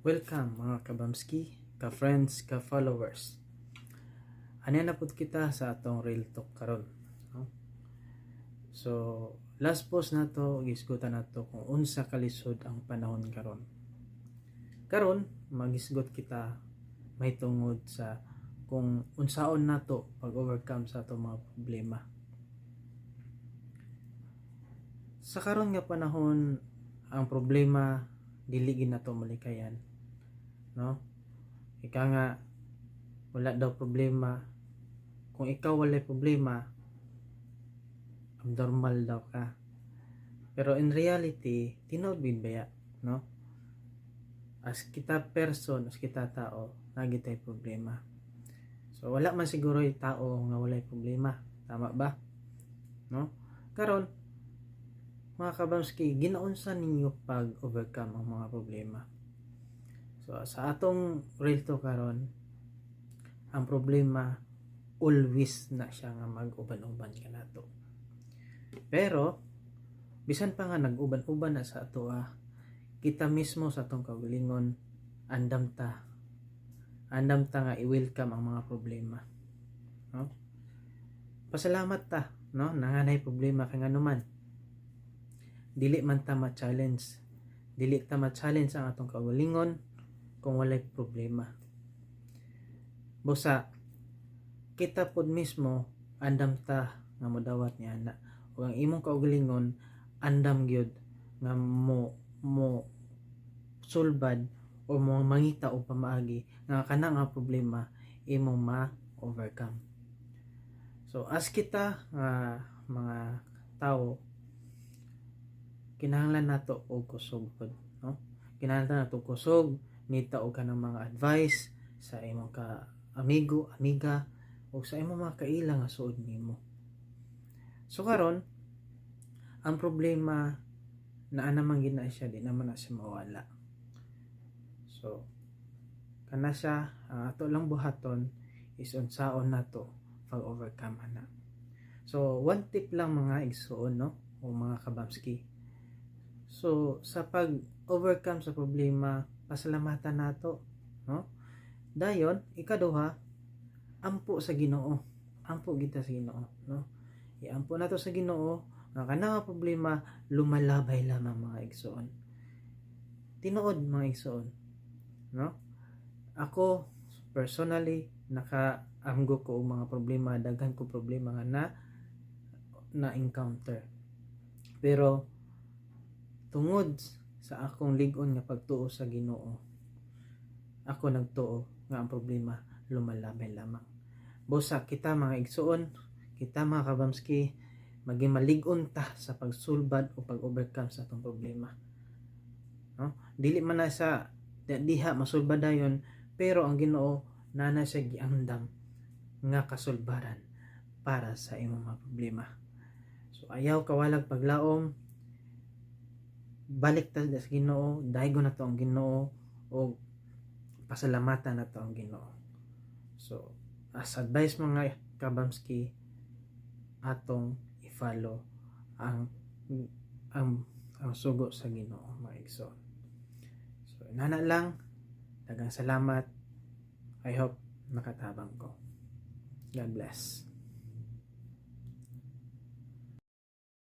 Welcome mga kabamski, ka-friends, ka-followers. Ano na pud kita sa atong real talk karon. So, last post na to, gisgutan na to kung unsa kalisod ang panahon karon. Karon, magisgot kita may tungod sa kung unsaon na to pag-overcome sa atong mga problema. Sa karon nga panahon, ang problema dili gid nato malikayan no? Ika nga wala daw problema. Kung ikaw wala problema abnormal daw ka. Pero in reality tinuod bid baya no? As kita person as kita tao nagi tay problema. So wala man siguro yung tao nga walay problema. Tama ba? No? Karon mga kabamski, ginaunsa ninyo pag overcome ang mga problema. So sa atong real to karon, ang problema always na siya nga mag-uban-uban ka nato. Pero bisan pa nga nag-uban-uban na sa ato ah, kita mismo sa atong kaugalingon andam ta andam ta nga i-welcome ang mga problema. No? Pasalamat ta, no? Nanganay problema kay nganuman dili man ta ma-challenge dili ta ma-challenge ang atong kaugalingon kung walay problema. Busa kita pod mismo andam ta nga modawat niya na ug ang imong kaugalingon andam gyud nga mo mo sulbad o mo mangita o pamaagi nga kana nga problema imong ma-overcome. So as kita nga mga tao kinahanglan nato og kusog pod no? Kinahanglan nato kusog nita og kanang mga advice sa imong ka amigo amiga o sa imong mga kaila nga nimo. So karon ang problema na naman gina siya di naman na siya mawala. So kana siya ang ato lang buhaton is unsaon nato pag overcome ana. So one tip lang mga igsuon no o mga kabamski So, sa pag-overcome sa problema, pasalamatan nato, no? Dayon, ikaduha, ampo sa Ginoo. Ampo kita sa Ginoo, no? Iampo nato sa Ginoo, nga kana problema lumalabay lamang mga igsoon. Tinuod mga igsoon, no? Ako personally nakaamgo ko mga problema, daghan ko problema nga na na encounter. Pero tungod sa akong ligon nga pagtuo sa Ginoo ako nagtuo nga ang problema lumalabay lamang. Busa kita mga igsuon kita mga kabamski maging maligon ta sa pagsulbad o pag-overcome sa atong problema. No? Dili man na sa diha masulbad dayon pero ang Ginoo nana siya giandam nga kasulbaran para sa imong mga problema. So ayaw kawalag paglaom balik ta sa Ginoo daigo na to ang Ginoo o pasalamatan na to ang Ginoo. So as advice mga kabamski atong i-follow ang ang ang sugo sa Ginoo mga igsoon. So nana lang dagang salamat. I hope nakatabang ko. God bless